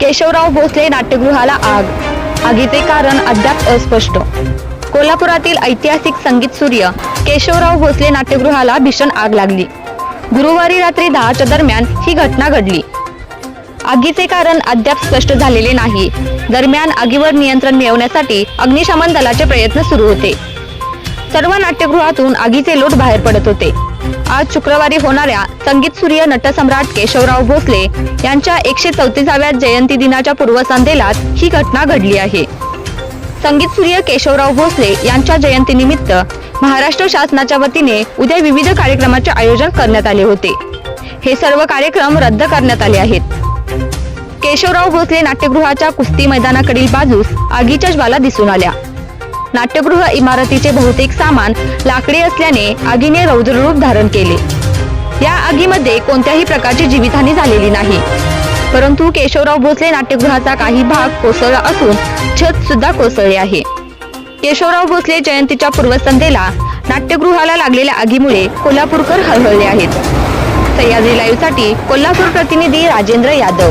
केशवराव भोसले नाट्यगृहाला आग. आगीचे कारण अद्याप अस्पष्ट. कोल्हापुरातील ऐतिहासिक संगीत सूर्य केशवराव भोसले नाट्यगृहाला भीषण आग लागली. गुरुवारी रात्री दहाच्या दरम्यान ही घटना घडली. आगीचे कारण अद्याप स्पष्ट झालेले नाही. दरम्यान आगीवर नियंत्रण मिळवण्यासाठी अग्निशमन दलाचे प्रयत्न सुरू होते. सर्व नाट्यगृहातून आगीचे लोट बाहेर पडत होते. आज शुक्रवारी होणाऱ्या संगीत सूर्य नटसम्राट केशवराव भोसले यांच्या एकशे चौतीसाव्या जयंती दिनाच्या पूर्वसंध्येलाच ही घटना घडली आहे. संगीत सूर्य केशवराव भोसले यांच्या जयंतीनिमित्त महाराष्ट्र शासनाच्या वतीने उद्या विविध कार्यक्रमाचे आयोजन करण्यात आले होते. हे सर्व कार्यक्रम रद्द करण्यात आले आहेत. केशवराव भोसले नाट्यगृहाच्या कुस्ती मैदानाकडील बाजूस आगीच्या ज्वाला दिसून आल्या. नाट्यगृह इमारतीचे बहुतेक सामान लाकडी असल्याने आगीने रौद्ररूप धारण केले. या आगीमध्ये कोणत्याही प्रकारची जीवितहानी झालेली नाही. परंतु केशवराव भोसले नाट्यगृहाचा काही भाग कोसळला असून छत सुद्धा कोसळले आहे. केशवराव भोसले जयंतीच्या पूर्वसंध्येला नाट्यगृहाला लागलेल्या आगीमुळे कोल्हापूरकर हळहळले आहेत. सह्याद्री लाईव्हसाठी कोल्हापूर प्रतिनिधी राजेंद्र यादव.